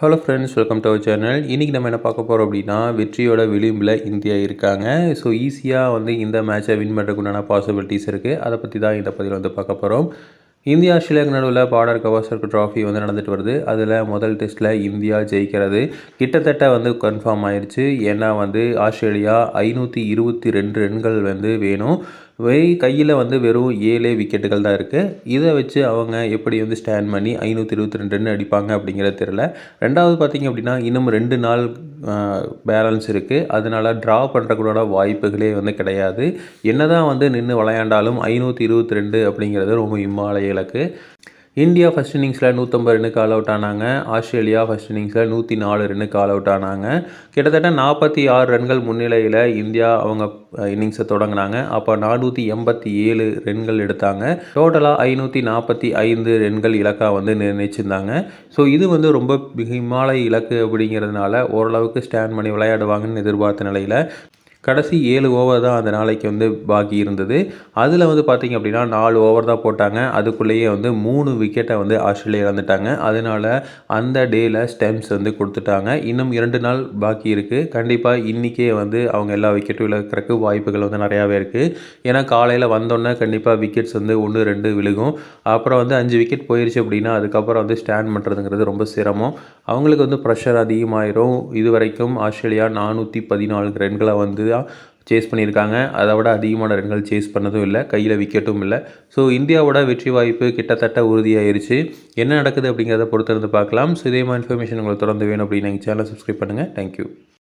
Hello friends welcome to our channel இன்றைக்கி நம்ம என்ன பார்க்க போகிறோம் அப்படின்னா வெற்றியோட விளிம்பில் இந்தியா இருக்காங்க. ஸோ ஈஸியாக வந்து இந்த மேட்சை வின் பண்ணுறதுக்குண்டான பாசிபிலிட்டிஸ் இருக்குது அதை பற்றி தான் இந்த பதிவில் வந்து பார்க்க போகிறோம் இந்தியா ஆஸ்திரேலியாவுக்கு நடுவில் பார்டர் கவாஸ்கர் ட்ராஃபி வந்து நடந்துட்டு வருது. அதில் முதல் டெஸ்ட்டில் இந்தியா ஜெயிக்கிறது. கிட்டத்தட்ட வந்து கன்ஃபார்ம் ஆயிடுச்சு ஏன்னா வந்து ஆஸ்திரேலியா ஐநூற்றி இருபத்தி ரெண்டு ரன்கள் வந்து வேணும். வை கையில் வந்து வெறும் ஏழே விக்கெட்டுகள் தான் இருக்குது இதை வச்சு அவங்க எப்படி வந்து ஸ்டாண்ட் பண்ணி ஐநூற்றி இருபத்தி ரெண்டு ரன் அடிப்பாங்க அப்படிங்கிறது தெரில ரெண்டாவது பார்த்திங்க அப்படின்னா இன்னும் ரெண்டு நாள் பேலன்ஸ் இருக்குது அதனால் ட்ரா பண்ணுறக்கூட வாய்ப்புகளே வந்து கிடையாது. என்ன தான் வந்து நின்று விளையாண்டாலும் ஐநூற்றி இருபத்தி ரெண்டு அப்படிங்கிறது ரொம்ப இம்மாலய இலக்கு. இந்தியா ஃபஸ்ட் இன்னிங்ஸில் நூற்றம்பது ரன்னுக்கு ஆல் அவுட் ஆனாங்க. ஆஸ்திரேலியா ஃபஸ்ட் இன்னிங்ஸில் நூற்றி நாலு ரன்னுக்கு ஆல் அவுட் ஆனாங்க. கிட்டத்தட்ட நாற்பத்தி ஆறு ரன்கள் முன்னிலையில் இந்தியா அவங்க இன்னிங்ஸை தொடங்கினாங்க. அப்போ நானூற்றி எண்பத்தி ஏழு ரன்கள் எடுத்தாங்க. டோட்டலாக ஐநூற்றி நாற்பத்தி ஐந்து ரன்கள் இலக்காக வந்து நிர்ணயிச்சிருந்தாங்க. ஸோ இது வந்து ரொம்ப மிகமான இலக்கு அப்படிங்கிறதுனால ஓரளவுக்கு ஸ்டாண்ட் பண்ணி விளையாடுவாங்கன்னு எதிர்பார்த்த நிலையில் கடைசி ஏழு ஓவர் தான் அந்த நாளைக்கு வந்து பாக்கி இருந்தது. அதில் வந்து பார்த்திங்க அப்படின்னா நாலு ஓவர் தான் போட்டாங்க. அதுக்குள்ளேயே வந்து மூணு விக்கெட்டை வந்து ஆஸ்திரேலியா இழந்துட்டாங்க. அதனால் அந்த டேயில் ஸ்டெம்ஸ் வந்து கொடுத்துட்டாங்க. இன்னும் இரண்டு நாள் பாக்கி இருக்குது கண்டிப்பாக இன்றைக்கே வந்து அவங்க எல்லா விக்கெட்டும் இழக்கிறதுக்கு வாய்ப்புகள் வந்து நிறையாவே இருக்குது ஏன்னா காலையில் வந்தோன்னே கண்டிப்பாக விக்கெட்ஸ் வந்து ஒன்று ரெண்டு விழுகும். அப்புறம் வந்து அஞ்சு விக்கெட் போயிடுச்சு அப்படின்னா அதுக்கப்புறம் வந்து ஸ்டாண்ட் பண்ணுறதுங்கிறது ரொம்ப சிரமம். அவங்களுக்கு வந்து ப்ரெஷர் அதிகமாயிரும். இது வரைக்கும் ஆஸ்திரேலியா நானூற்றி பதினாலு ரன்களை வந்து தான் சேஸ் பண்ணியிருக்காங்க. அதை விட அதிகமான ரன்கள் சேஸ் பண்ணதும் இல்லை கையில் விக்கெட்டும் இல்லை. ஸோ இந்தியாவோட வெற்றி வாய்ப்பு கிட்டத்தட்ட உறுதியாயிருச்சு. என்ன நடக்குது அப்படிங்கிறத பொறுத்திருந்து பார்க்கலாம். ஸோ இதே மாதிரி இன்ஃபர்மேஷன் உங்களுக்கு தொடர்ந்து வேணும் அப்படின்னு எங்கள் சேனலை சப்ஸ்கிரைப் பண்ணுங்கள் தேங்க்யூ